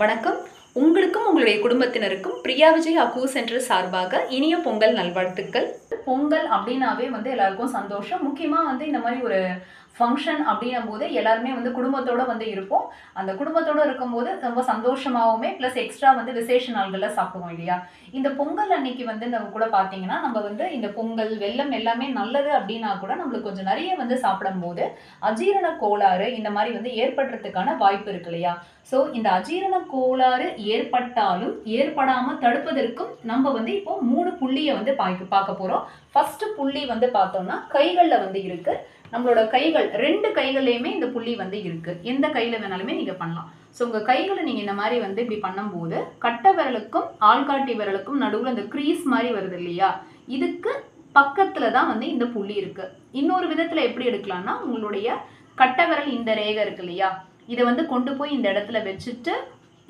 வணக்கம். உங்களுக்கும் உங்களுடைய குடும்பத்தினருக்கும் பிரியா விஜய் அக்கூ சென்டர் சார்பாக இனிய பொங்கல் நல்வாழ்த்துக்கள். பொங்கல் அப்படின்னாவே வந்து எல்லாருக்கும் சந்தோஷம். முக்கியமாக வந்து இந்த மாதிரி ஒரு ஃபங்க்ஷன் அப்படின்னும் போது எல்லாருமே வந்து குடும்பத்தோடு வந்து இருப்போம். அந்த குடும்பத்தோட இருக்கும்போது ரொம்ப சந்தோஷமாகவுமே ப்ளஸ் எக்ஸ்ட்ரா வந்து விசேஷ நாள்களில் சாப்பிடுவோம் இல்லையா? இந்த பொங்கல் அன்னைக்கு வந்து நம்ம கூட பார்த்தீங்கன்னா நம்ம வந்து இந்த பொங்கல் வெள்ளம் எல்லாமே நல்லது அப்படின்னா கூட நம்மளுக்கு கொஞ்சம் நிறைய வந்து சாப்பிடும்போது அஜீரண கோளாறு இந்த மாதிரி வந்து ஏற்படுறதுக்கான வாய்ப்பு இருக்கு இல்லையா? ஸோ இந்த அஜீரண கோளாறு ஏற்பட்டாலும் ஏற்படாமல் தடுப்பதற்கும் நம்ம வந்து இப்போ மூணு புள்ளியை வந்து பார்க்க பார்க்க போகிறோம் ஃபஸ்ட்டு புள்ளி வந்து பார்த்தோம்னா கைகளில் வந்து இருக்குது நம்மளோட கைகள் ரெண்டு கைகள்லையுமே இந்த புள்ளி வந்து இருக்குது எந்த கையில் வேணாலுமே நீங்கள் பண்ணலாம். ஸோ உங்கள் கைகளை நீங்கள் இந்த மாதிரி வந்து இப்படி பண்ணும்போது கட்டை விரலுக்கும் ஆள்காட்டி விரலுக்கும் நடுவில் இந்த க்ரீஸ் மாதிரி வருது இல்லையா? இதுக்கு பக்கத்தில் தான் வந்து இந்த புள்ளி இருக்குது இன்னொரு விதத்தில் எப்படி எடுக்கலாம்னா உங்களுடைய கட்டை விரல் இந்த ரேகை இருக்கு இல்லையா? இதை வந்து கொண்டு போய் இந்த இடத்துல வச்சுட்டு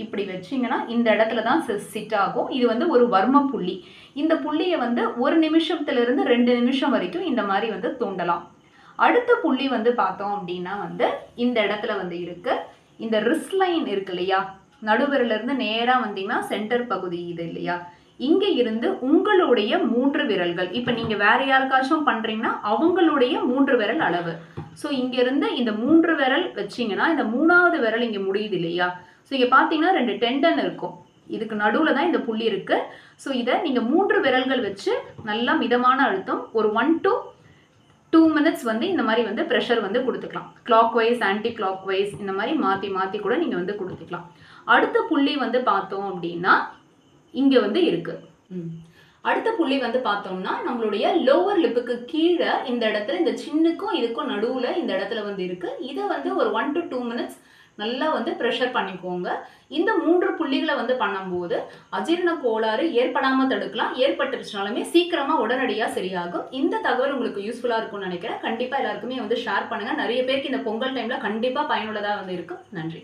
இப்படி வச்சிங்கன்னா இந்த இடத்துல தான் சிட் ஆகும். இது வந்து ஒரு வர்ம புள்ளி. இந்த புள்ளியை வந்து ஒரு நிமிஷத்துலேருந்து ரெண்டு நிமிஷம் வரைக்கும் இந்த மாதிரி வந்து தூண்டலாம். அடுத்த புள்ளி வந்து பார்த்தோம் அப்படின்னா வந்து இந்த இடத்துல வந்து இருக்குது இந்த ரிஸ்லைன் இருக்கு இல்லையா? நடுவிரல இருந்து நேராக வந்தீங்கன்னா சென்டர் பகுதி இது இல்லையா? இங்க இருந்து உங்களுடைய மூன்று விரல்கள். இப்போ நீங்க வேற யாருக்காச்சும் பண்றீங்கன்னா அவங்களுடைய மூன்று விரல் அளவு. ஸோ இங்க இருந்து இந்த மூன்று விரல் வச்சீங்கன்னா இந்த மூணாவது விரல் இங்க முடியுது இல்லையா? ஸோ இங்க பார்த்தீங்கன்னா ரெண்டு டெண்டன் இருக்கும். இதுக்கு நடுவில் தான் இந்த புள்ளி இருக்கு. ஸோ இதை நீங்க மூன்று விரல்கள் வச்சு நல்லா மிதமான அழுத்தம் ஒரு ஒன் டு டூ மினிட்ஸ் வந்து இந்த மாதிரி வந்து ப்ரெஷர் வந்து கொடுத்துக்கலாம். Clockwise anticlockwise இந்த மாதிரி மாற்றி மாற்றி கூட நீங்கள் வந்து கொடுத்துக்கலாம். அடுத்த புள்ளி வந்து பார்த்தோம் அப்படின்னா இங்கே வந்து இருக்குது அடுத்த புள்ளி வந்து பார்த்தோம்னா நம்மளுடைய லோவர் லிப்புக்கு கீழே இந்த இடத்துல இந்த சின்னுக்கும் இதுக்கும் நடுவில் இந்த இடத்துல வந்து இருக்குது இதை வந்து ஒரு ஒன் டு டூ மினிட்ஸ் நல்லா வந்து ப்ரெஷர் பண்ணிக்கோங்க. இந்த மூன்று புள்ளிகளை வந்து பண்ணும்போது அஜீரண கோளாறு ஏற்படாமல் தடுக்கலாம். ஏற்பட்டுருச்சுனாலுமே சீக்கிரமாக உடனடியாக சரியாகும். இந்த தகவல் உங்களுக்கு யூஸ்ஃபுல்லாக இருக்கும்னு நினைக்கிறேன். கண்டிப்பாக எல்லாருக்குமே வந்து ஷேர் பண்ணுங்கள் நிறைய பேருக்கு இந்த பொங்கல் டைமில் கண்டிப்பாக பயனுள்ளதாக வந்து இருக்கும். நன்றி.